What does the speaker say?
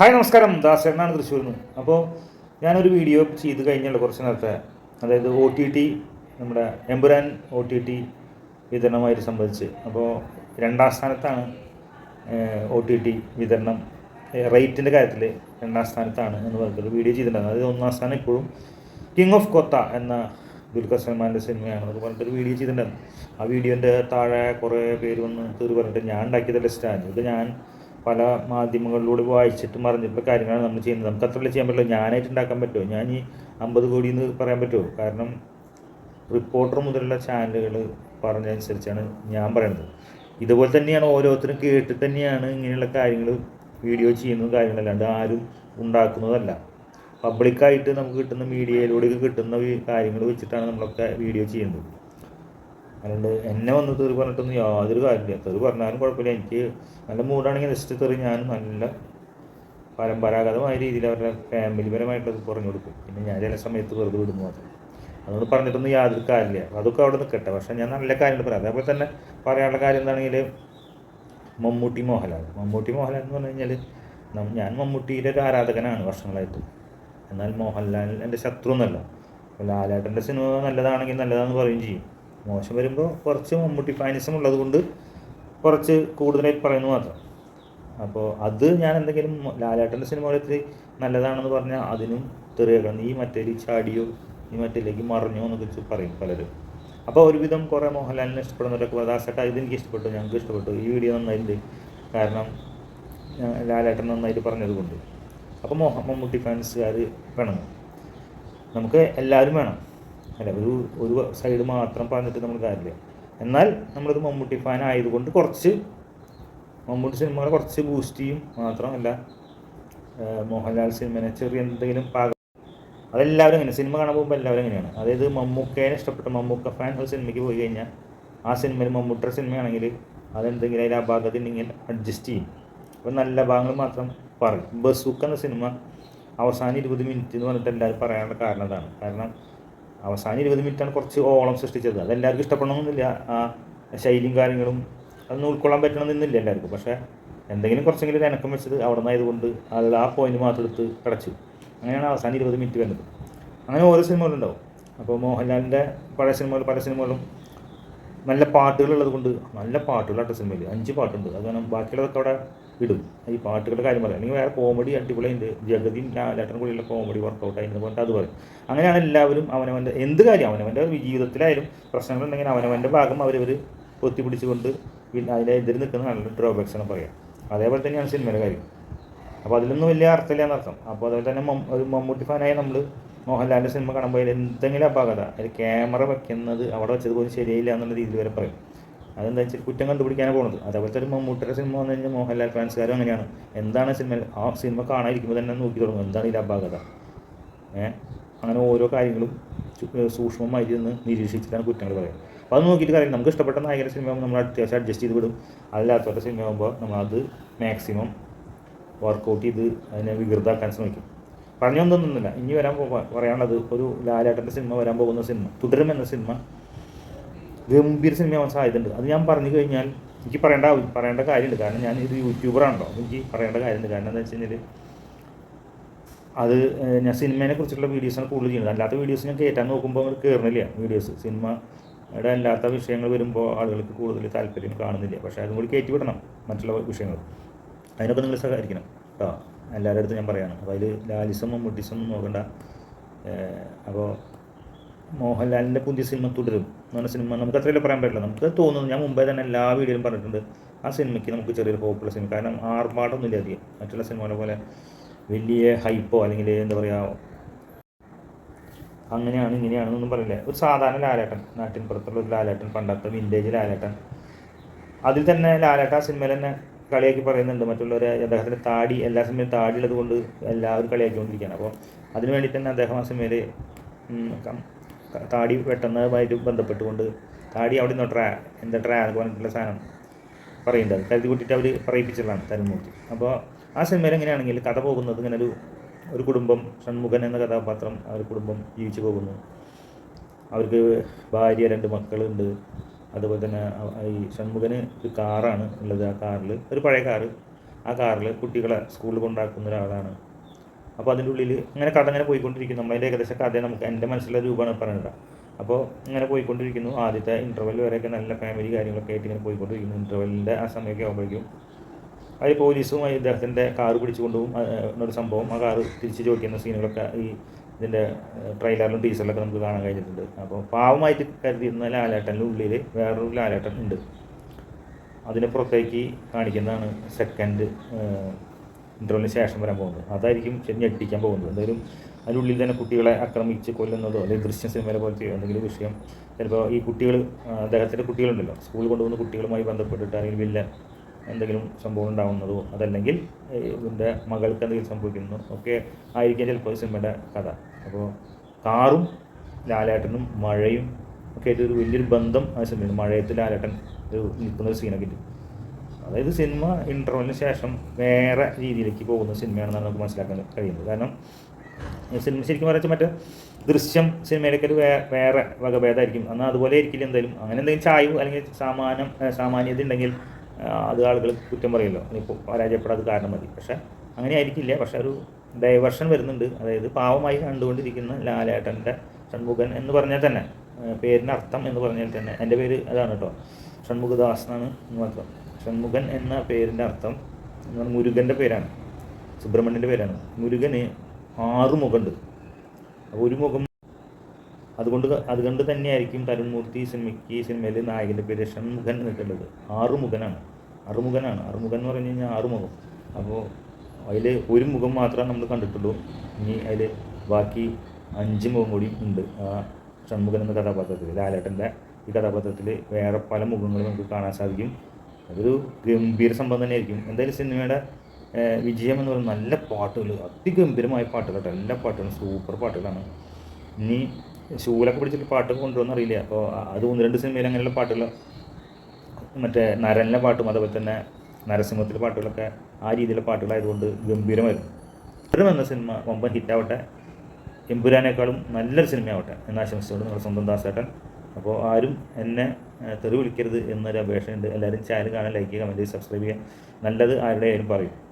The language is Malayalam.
ഹായ് നമസ്കാരം. ദാസ് തൃശ്ശൂരിൽ നിന്ന് അപ്പോൾ ഞാനൊരു വീഡിയോ ചെയ്ത് കഴിഞ്ഞുള്ള കുറച്ച് നേരത്തെ അതായത് ഒ ടി ടി നമ്മുടെ എമ്പുരാൻ ഒ ടി ടി വിതരണമായിട്ട് സംബന്ധിച്ച്. അപ്പോൾ രണ്ടാം സ്ഥാനത്താണ് ഒ ടി ടി വിതരണം. റേറ്റിന്റെ കാര്യത്തിൽ രണ്ടാം സ്ഥാനത്താണ് എന്ന് പറഞ്ഞിട്ടൊരു വീഡിയോ ചെയ്തിട്ടുണ്ടായിരുന്നു. അതായത് ഒന്നാം സ്ഥാനം ഇപ്പോഴും കിങ് ഓഫ് കൊത്ത എന്ന ദുൽഖർ സൽമാന്റെ സിനിമയാണ് എന്ന് പറഞ്ഞിട്ടൊരു വീഡിയോ ചെയ്തിട്ടുണ്ടായിരുന്നു. ആ വീഡിയോന്റെ താഴെ കുറേ പേര് വന്ന് തീർ പറഞ്ഞിട്ട് ഞാൻ ഉണ്ടാക്കിയത് ലിസ്റ്റാണ് ഇത് ഞാൻ പല മാധ്യമങ്ങളിലൂടെ വായിച്ചിട്ടും അറിഞ്ഞിട്ടുള്ള കാര്യങ്ങളാണ് നമ്മൾ ചെയ്യുന്നത്. നമുക്ക് അത്ര ചെയ്യാൻ പറ്റില്ല. ഞാനായിട്ട് ഉണ്ടാക്കാൻ പറ്റുമോ? ഞാൻ ഈ അമ്പത് കോടി എന്ന് പറയാൻ പറ്റുമോ? കാരണം റിപ്പോർട്ടർ മുതലുള്ള ചാനലുകൾ പറഞ്ഞതനുസരിച്ചാണ് ഞാൻ പറയുന്നത് ഇതുപോലെ തന്നെയാണ് ഓരോരുത്തരും കേട്ടിട്ട് തന്നെയാണ് ഇങ്ങനെയുള്ള കാര്യങ്ങൾ വീഡിയോ ചെയ്യുന്നത് കാര്യങ്ങളല്ലാണ്ട് ആരും ഉണ്ടാക്കുന്നതല്ല. പബ്ലിക്കായിട്ട് നമുക്ക് കിട്ടുന്ന മീഡിയയിലൂടെ കിട്ടുന്ന കാര്യങ്ങൾ വെച്ചിട്ടാണ് നമ്മളൊക്കെ വീഡിയോ ചെയ്യുന്നത്. അതുകൊണ്ട് എന്നെ വന്ന് തെറി പറഞ്ഞിട്ടൊന്നും യാതൊരു കാര്യമില്ല. തെറി പറഞ്ഞാലും കുഴപ്പമില്ല. എനിക്ക് നല്ല മൂടാണെങ്കിൽ ജസ്റ്റ് തെറി ഞാൻ നല്ല പരമ്പരാഗതമായ രീതിയിൽ അവരുടെ ഫാമിലി ഫാമിലിപരമായിട്ടത് പറഞ്ഞു കൊടുക്കും. പിന്നെ ഞാൻ ചില സമയത്ത് വെറുതെ വിടുന്നു മാത്രം അതുകൊണ്ട് പറഞ്ഞിട്ടൊന്നും യാതൊരു കാര്യമില്ല. അതൊക്കെ അവിടെ നിൽക്കട്ടെ പക്ഷേ ഞാൻ നല്ല കാര്യങ്ങൾ പറയാം. അതേപോലെ തന്നെ പറയാനുള്ള കാര്യം എന്താണെങ്കിൽ മമ്മൂട്ടി മോഹൻലാൽ. മമ്മൂട്ടി മോഹൻലാൽ എന്ന് പറഞ്ഞു കഴിഞ്ഞാൽ ഞാൻ മമ്മൂട്ടിയുടെ ഒരു ആരാധകനാണ് വർഷങ്ങളായിട്ട്. എന്നാൽ മോഹൻലാൽ എന്റെ ശത്രു എന്നല്ല ലാലേട്ടന്റെ സിനിമ നല്ലതാണെങ്കിൽ നല്ലതാണെന്ന് പറയുകയും ചെയ്യും. മോശം വരുമ്പോൾ കുറച്ച് മമ്മൂട്ടി ഫാനിസം ഉള്ളതുകൊണ്ട് കുറച്ച് കൂടുതലായിട്ട് പറയുന്നു മാത്രം. അപ്പോൾ അത് ഞാൻ എന്തെങ്കിലും ലാലേട്ടന്റെ സിനിമകളത്തിൽ നല്ലതാണെന്ന് പറഞ്ഞാൽ അതിനും തെറിയാക്കണം നീ മറ്റേ ചാടിയോ നീ മറ്റേലേക്ക് മറിഞ്ഞോ എന്നൊക്കെ പറയും പലരും. അപ്പോൾ ഒരുവിധം കുറേ മോഹൻലാലിനെ ഇഷ്ടപ്പെടുന്നവരൊക്കെ ദാസേട്ടാ ഇതെനിക്ക് ഇഷ്ടപ്പെട്ടു ഞങ്ങൾക്ക് ഇഷ്ടപ്പെട്ടു. ഈ വീഡിയോ നന്നായിട്ടുണ്ട്. കാരണം ലാലേട്ടൻ നന്നായിട്ട് പറഞ്ഞത് കൊണ്ട്. അപ്പോൾ മോഹ മമ്മൂട്ടി ഫാൻസുകാർ വേണം. നമുക്ക് എല്ലാവരും വേണം. അല്ല ഒരു ഒരു സൈഡ് മാത്രം പറഞ്ഞിട്ട് നമ്മൾ കാര്യമില്ല. എന്നാൽ നമ്മളൊരു മമ്മൂട്ടി ഫാൻ ആയതുകൊണ്ട് കുറച്ച് മമ്മൂട്ടി സിനിമകളെ കുറച്ച് ബൂസ്റ്റ് ചെയ്യും മാത്രമല്ല മോഹൻലാൽ സിനിമനെ ചെറിയ എന്തെങ്കിലും പാകം. അതെല്ലാവരും അങ്ങനെ സിനിമ കാണാൻ പോകുമ്പോൾ എല്ലാവരും അങ്ങനെയാണ്. അതായത് മമ്മൂക്കേനെ ഇഷ്ടപ്പെട്ട മമ്മൂക്ക ഫാൻ ഒരു സിനിമയ്ക്ക് പോയി കഴിഞ്ഞാൽ ആ സിനിമയിൽ മമ്മൂട്ടിയുടെ സിനിമയാണെങ്കിൽ അതെന്തെങ്കിലും അതിൽ ആ ഭാഗത്തിൽ ഇങ്ങനെ അഡ്ജസ്റ്റ് ചെയ്യും. അപ്പോൾ നല്ല ഭാഗങ്ങൾ മാത്രം പറയും. ബസൂക്ക് എന്ന സിനിമ അവസാനം ഇരുപത് മിനിറ്റ് എന്ന് പറഞ്ഞിട്ട് എല്ലാവരും പറയാനുള്ള കാരണം അതാണ്. കാരണം അവസാനം ഇരുപത് മിനിറ്റാണ് കുറച്ച് ഓളം സൃഷ്ടിച്ചത്. അതെല്ലാവർക്കും ഇഷ്ടപ്പെടണമെന്നില്ല. ആ ശൈലിയും കാര്യങ്ങളും അതൊന്നും ഉൾക്കൊള്ളാൻ പറ്റണമെന്നില്ല എല്ലാവർക്കും. പക്ഷേ എന്തെങ്കിലും കുറച്ചെങ്കിലും ഇണക്കം വെച്ചത് അവിടെ നിന്നായതുകൊണ്ട് അത് ആ പോയിന്റ് മാത്രം എടുത്ത് കിടച്ചു അങ്ങനെയാണ് അവസാനം ഇരുപത് മിനിറ്റ് വരുന്നത്. അങ്ങനെ ഓരോ സിനിമകളുണ്ടാവും അപ്പോൾ മോഹൻലാലിന്റെ പഴയ സിനിമകൾ പല സിനിമകളും നല്ല പാട്ടുകളുള്ളത് കൊണ്ട് നല്ല പാട്ടുകളാട്ട സിനിമയിൽ. അഞ്ച് പാട്ടുണ്ട്. അത് കാരണം ബാക്കിയുള്ളതൊക്കെ അവിടെ ഇടും. ഈ പാട്ടുകളുടെ കാര്യം പറയാം. അല്ലെങ്കിൽ വേറെ കോമഡി അടിപൊളിയുണ്ട്. ജഗതിയും ലാലേട്ടനും കൂടിയുള്ള കോമഡി വർക്കൗട്ട് ആയിരുന്നു പറഞ്ഞിട്ട് അത് പറയും. അങ്ങനെയാണ് എല്ലാവരും അവനവന്റെ എന്ത് കാര്യം അവനവന്റെ ജീവിതത്തിലായാലും പ്രശ്നങ്ങളുണ്ടെങ്കിൽ അവനവന്റെ ഭാഗം അവരവർ പൊത്തിപ്പിടിച്ചുകൊണ്ട് അതിന്റെ എതിർ നിൽക്കുന്ന നല്ല ഡ്രോബാക്സ് എന്ന് പറയാം. അതേപോലെ തന്നെയാണ് സിനിമയുടെ കാര്യം. അപ്പോൾ അതിലൊന്നും വലിയ അർത്ഥമില്ല എന്നർത്ഥം അപ്പോൾ അതുപോലെ തന്നെ ഒരു മമ്മൂട്ടി ഫാനായ നമ്മൾ മോഹൻലാലിന്റെ സിനിമ കാണുമ്പോൾ എന്തെങ്കിലും അപാകത അതിൽ ക്യാമറ വയ്ക്കുന്നത് അവിടെ വെച്ചത് പോലും ശരിയില്ല എന്നുള്ള രീതിയിൽ വരെ പറയും. അതെന്താ വെച്ചാൽ കുറ്റം കണ്ടുപിടിക്കാനാണ് പോകുന്നത് അതേപോലെ തന്നെ മമ്മൂട്ടിയുടെ സിനിമ വന്നു കഴിഞ്ഞാൽ മോഹൻലാൽ ഫാൻസുകാരും അങ്ങനെയാണ്. എന്താണ് സിനിമ ആ സിനിമ കാണാതിരിക്കുമ്പോൾ തന്നെ നോക്കി തുടങ്ങും എന്താണ് ഇതിന്റെ അപാകത? ഏഹ് അങ്ങനെ ഓരോ കാര്യങ്ങളും സൂക്ഷ്മമായി നിന്ന് നിരീക്ഷിച്ചിട്ടാണ് കുറ്റങ്ങൾ പറയുന്നത് അപ്പോൾ അത് നോക്കിയിട്ട് കാര്യം നമുക്ക് ഇഷ്ടപ്പെട്ട നായകര സിനിമ ആകുമ്പോൾ നമ്മൾ അത്യാവശ്യം അഡ്ജസ്റ്റ് ചെയ്ത് വിടും. അല്ലാത്തവരുടെ സിനിമ ആകുമ്പോൾ നമ്മളത് മാക്സിമം വർക്കൗട്ട് ചെയ്ത് അതിനെ വികൃതാക്കാൻ ശ്രമിക്കും. പറഞ്ഞൊന്നൊന്നുമില്ല ഇനി വരാൻ പറയാനുള്ളത് ഒരു ലാലേട്ടന്റെ സിനിമ വരാൻ പോകുന്ന സിനിമ തുടരും എന്ന സിനിമ ഗംഭീര സിനിമയാവാൻ സാധ്യതയുണ്ട്. അത് ഞാൻ പറഞ്ഞു കഴിഞ്ഞാൽ എനിക്ക് പറയേണ്ട പറയേണ്ട കാര്യമുണ്ട്. കാരണം ഞാൻ ഇത് യൂട്യൂബറാണല്ലോ എനിക്ക് പറയേണ്ട കാര്യമുണ്ട്. കാരണം എന്താ വെച്ച് കഴിഞ്ഞാൽ അത് ഞാൻ സിനിമയെ കുറിച്ചുള്ള വീഡിയോസാണ് കൂടുതൽ ചെയ്യുന്നത്. അല്ലാത്ത വീഡിയോസ് ഞാൻ കയറ്റാൻ നോക്കുമ്പോൾ അങ്ങനെ കയറുന്നില്ല വീഡിയോസ് സിനിമയുടെ അല്ലാത്ത വിഷയങ്ങൾ വരുമ്പോൾ ആളുകൾക്ക് കൂടുതൽ താല്പര്യം കാണുന്നില്ല. പക്ഷേ അതും കൂടി കയറ്റി വിടണം മറ്റുള്ള വിഷയങ്ങൾ. അതിനൊക്കെ നിങ്ങൾ സഹകരിക്കണം കേട്ടോ എല്ലാവരുടെ അടുത്തും ഞാൻ പറയാണ്. അപ്പോൾ അതിൽ ലാലിസം മമ്മൂട്ടിസം ഒന്നും നോക്കണ്ട അപ്പോൾ മോഹൻലാലിന്റെ പുതിയ സിനിമ തുടരും. എന്ന് സിനിമ. നമുക്ക് അത്രയല്ലേ പറയാൻ പറ്റില്ല. നമുക്ക് തോന്നുന്നു ഞാൻ മുമ്പേ തന്നെ എല്ലാ വീഡിയോയിലും പറഞ്ഞിട്ടുണ്ട്. ആ സിനിമയ്ക്ക് നമുക്ക് ചെറിയൊരു ഹോപ്പുള്ള സിനിമ കാരണം ആർഭാടൊന്നുമില്ല അധികം. മറ്റുള്ള സിനിമകളെ പോലെ വലിയ ഹൈപ്പോ അല്ലെങ്കിൽ എന്താ പറയുക അങ്ങനെയാണ് ഇങ്ങനെയാണെന്നൊന്നും പറയില്ല. ഒരു സാധാരണ ലാലേട്ടൻ നാട്ടിൻ പുറത്തുള്ള ഒരു ലാലേട്ടൻ പണ്ടത്തെ വിന്റേജ് ലാലേട്ടൻ. അതിൽ തന്നെ ലാലേട്ടൻ ആ സിനിമയിൽ തന്നെ കളിയാക്കി പറയുന്നുണ്ട്. മറ്റുള്ളവരെ അദ്ദേഹത്തിന്റെ താടി എല്ലാ സിനിമയും താടി ഉള്ളത് കൊണ്ട് എല്ലാവരും കളിയാക്കിക്കൊണ്ടിരിക്കുകയാണ്. അപ്പോൾ അതിന് വേണ്ടി തന്നെ അദ്ദേഹം ആ സിനിമയിൽ താടി വെട്ടുന്നതുമായിട്ട് ബന്ധപ്പെട്ടുകൊണ്ട് താടി അവിടെ നിന്ന് ട്രാ എന്താ ട്രാ എന്ന് പറഞ്ഞിട്ടുള്ള സാധനം പറയുന്നുണ്ട്. കരുതി കൂട്ടിയിട്ട് അവർ പറയിപ്പിച്ചതാണ് തരുമൂർത്തി അപ്പോൾ ആ സിനിമയിൽ എങ്ങനെയാണെങ്കിൽ കഥ പോകുന്നത് ഇങ്ങനെ ഒരു ഒരു കുടുംബം ഷൺമുഖൻ എന്ന കഥാപാത്രം ആ ഒരു കുടുംബം ജീവിച്ചു പോകുന്നു. അവർക്ക് ഭാര്യ രണ്ട് മക്കളുണ്ട്. അതുപോലെ തന്നെ ഈ ഷൺമുഖന് ഒരു കാറാണ് ഉള്ളത്. ആ കാറിൽ ഒരു പഴയ കാറ്. ആ കാറിൽ കുട്ടികളെ സ്കൂളിൽ കൊണ്ടാക്കുന്ന ഒരാളാണ്. അപ്പോൾ അതിന്റെ ഉള്ളിൽ ഇങ്ങനെ കഥ ഇങ്ങനെ പോയിക്കൊണ്ടിരിക്കുന്നു. നമ്മളതിന്റെ ഏകദേശം കഥ നമുക്ക് എന്റെ മനസ്സിലെ രൂപമാണ് പറയുന്നത് അപ്പോൾ ഇങ്ങനെ പോയിക്കൊണ്ടിരിക്കുന്നു. ആദ്യത്തെ ഇന്റർവെൽ വരെയൊക്കെ നല്ല ഫാമിലി കാര്യങ്ങളൊക്കെ ആയിട്ട് ഇങ്ങനെ പോയിക്കൊണ്ടിരിക്കുന്നു. ഇന്റർവെല്ലിന്റെ ആ സമയമൊക്കെ ആകുമ്പോഴേക്കും അതിൽ പോലീസും ഇദ്ദേഹത്തിന്റെ കാറ് പിടിച്ചു കൊണ്ടുപോകും. എന്നൊരു സംഭവം. ആ കാറ് തിരിച്ച് ചോദിക്കുന്ന സീനുകളൊക്കെ ഈ ഇതിന്റെ ട്രെയിലറിലും ടീസറിലൊക്കെ നമുക്ക് കാണാൻ കഴിഞ്ഞിട്ടുണ്ട്. അപ്പോൾ പാവമായിട്ട് കരുതിയിരുന്ന ലാലേട്ടന്റെ ഉള്ളിൽ വേറൊരു ലാലേട്ടൻ ഉണ്ട്. അതിന് പുറത്തേക്ക് കാണിക്കുന്നതാണ് സെക്കൻഡ് ഇന്റർവെലിന് ശേഷം വരാൻ പോകുന്നത്. അതായിരിക്കും ഞെട്ടിക്കാൻ പോകുന്നത്. എന്തായാലും അതിനുള്ളിൽ തന്നെ കുട്ടികളെ ആക്രമിച്ച് കൊല്ലുന്നതോ അല്ലെങ്കിൽ ദൃശ്യ സിനിമയിലെ പോലത്തെ എന്തെങ്കിലും വിഷയം ചിലപ്പോൾ ഈ കുട്ടികൾ അദ്ദേഹത്തിന്റെ കുട്ടികളുണ്ടല്ലോ. സ്കൂളിൽ കൊണ്ടുപോകുന്ന കുട്ടികളുമായി ബന്ധപ്പെട്ടിട്ട് അല്ലെങ്കിൽ വില്ല എന്തെങ്കിലും സംഭവം ഉണ്ടാകുന്നതോ അതല്ലെങ്കിൽ ഇതിന്റെ മകൾക്ക് എന്തെങ്കിലും സംഭവിക്കുന്നു ഒക്കെ ആയിരിക്കാം ചിലപ്പോൾ സിനിമയുടെ കഥ. അപ്പോൾ കാറും ലാലേട്ടനും മഴയും ഒക്കെ ആയിട്ട് ഒരു വലിയൊരു ബന്ധം ആ സിനിമയുണ്ട് മഴയത്ത് ലാലേട്ടൻ ഒരു നിൽക്കുന്ന ഒരു സീനൊക്കെ ഉണ്ട് അതായത് സിനിമ ഇൻട്രോലിന് ശേഷം വേറെ രീതിയിലേക്ക് പോകുന്ന സിനിമയാണെന്നാണ് നമുക്ക് മനസ്സിലാക്കാൻ കഴിയുന്നത്. കാരണം സിനിമ ശരിക്കും പറയുക മറ്റേ ദൃശ്യം സിനിമയിലേക്ക് ഒരു വേറെ വകഭേദമായിരിക്കും എന്നാൽ അതുപോലെ ആയിരിക്കില്ല എന്തായാലും. അങ്ങനെ എന്തെങ്കിലും ചായവ് അല്ലെങ്കിൽ സാമാനം സാമാന്യത ഉണ്ടെങ്കിൽ അത് ആളുകൾ കുറ്റം പറയുമല്ലോ ഇപ്പോൾ പരാജയപ്പെടാതെ കാരണം മതി. പക്ഷേ അങ്ങനെ ആയിരിക്കില്ല. പക്ഷെ ഒരു ഡൈവേർഷൻ വരുന്നുണ്ട്. അതായത് പാവമായി കണ്ടുകൊണ്ടിരിക്കുന്ന ലാലേട്ടന്റെ ഷൺമുഖൻ എന്ന് പറഞ്ഞാൽ തന്നെ പേരിന് അർത്ഥം എന്ന് പറഞ്ഞാൽ തന്നെ. എന്റെ പേര് അതാണ് കേട്ടോ. ഷൺമുഖദാസ് എന്നാണ് എന്ന് മാത്രം. ഷൺമുഖൻ എന്ന പേരിന്റെ അർത്ഥം പറഞ്ഞാൽ മുരുകന്റെ പേരാണ്. സുബ്രഹ്മണ്യന്റെ പേരാണ്. മുരുകന് ആറ് മുഖമുണ്ട്. അപ്പോൾ ഒരു മുഖം അതുകൊണ്ട് അതുകൊണ്ട് തന്നെയായിരിക്കും തരുൺമൂർത്തി സിനിമയ്ക്ക് ഈ സിനിമയിൽ നായകന്റെ പേര് ഷൺമുഖൻ എന്നിട്ടുള്ളത്. ആറുമുഖനാണ് അറുമുഖനാണ് അറുമുഖൻ എന്ന് പറഞ്ഞു കഴിഞ്ഞാൽ ആറുമുഖം അപ്പോൾ അതിൽ ഒരു മുഖം മാത്രമേ നമ്മൾ കണ്ടിട്ടുള്ളൂ. ഇനി അതിൽ ബാക്കി അഞ്ച് മുഖം കൂടി ഉണ്ട്. ആ ഷൺമുഖൻ എന്ന കഥാപാത്രത്തിൽ ലാലേട്ടന്റെ ഈ കഥാപാത്രത്തിൽ വേറെ പല മുഖങ്ങളും നമുക്ക് കാണാൻ സാധിക്കും. അതൊരു ഗംഭീര സംഭവം തന്നെയായിരിക്കും. എന്തായാലും സിനിമയുടെ വിജയം എന്ന് പറയുന്നത് നല്ല പാട്ടുകൾ അതിഗംഭീരമായ പാട്ടുകൾ കേട്ടോ. എല്ലാ പാട്ടുകളും സൂപ്പർ പാട്ടുകളാണ്. ഇനി ശൂലൊക്കെ പിടിച്ചിട്ട് പാട്ട് കൊണ്ടുവന്ന് അറിയില്ല. അപ്പോൾ അത് ഒന്ന് രണ്ട് സിനിമയിൽ അങ്ങനെയുള്ള പാട്ടുകൾ മറ്റേ നരനിലെ പാട്ടും അതുപോലെ തന്നെ നരസിംഹത്തിലെ പാട്ടുകളൊക്കെ ആ രീതിയിലെ പാട്ടുകളായതുകൊണ്ട് ഗംഭീരമായിരുന്നു. ഇവരും എന്ന സിനിമ വമ്പൻ ഹിറ്റാവട്ടെ. എമ്പുരാനേക്കാളും നല്ലൊരു സിനിമയാവട്ടെ എന്ന് ആശംസിച്ചുകൊണ്ട് നിങ്ങളുടെ സ്വന്തം ദാസേട്ടൻ അപ്പോൾ ആരും എന്നെ തെറി വിളിക്കരുത് എന്നൊരു അപേക്ഷയുണ്ട്. എല്ലാവരും ചാനൽ കാണാൻ ലൈക്ക് ചെയ്യുക കമന്റ് സബ്സ്ക്രൈബ് ചെയ്യുക. നല്ലത് ആരുടെ ആയാലും പറയും.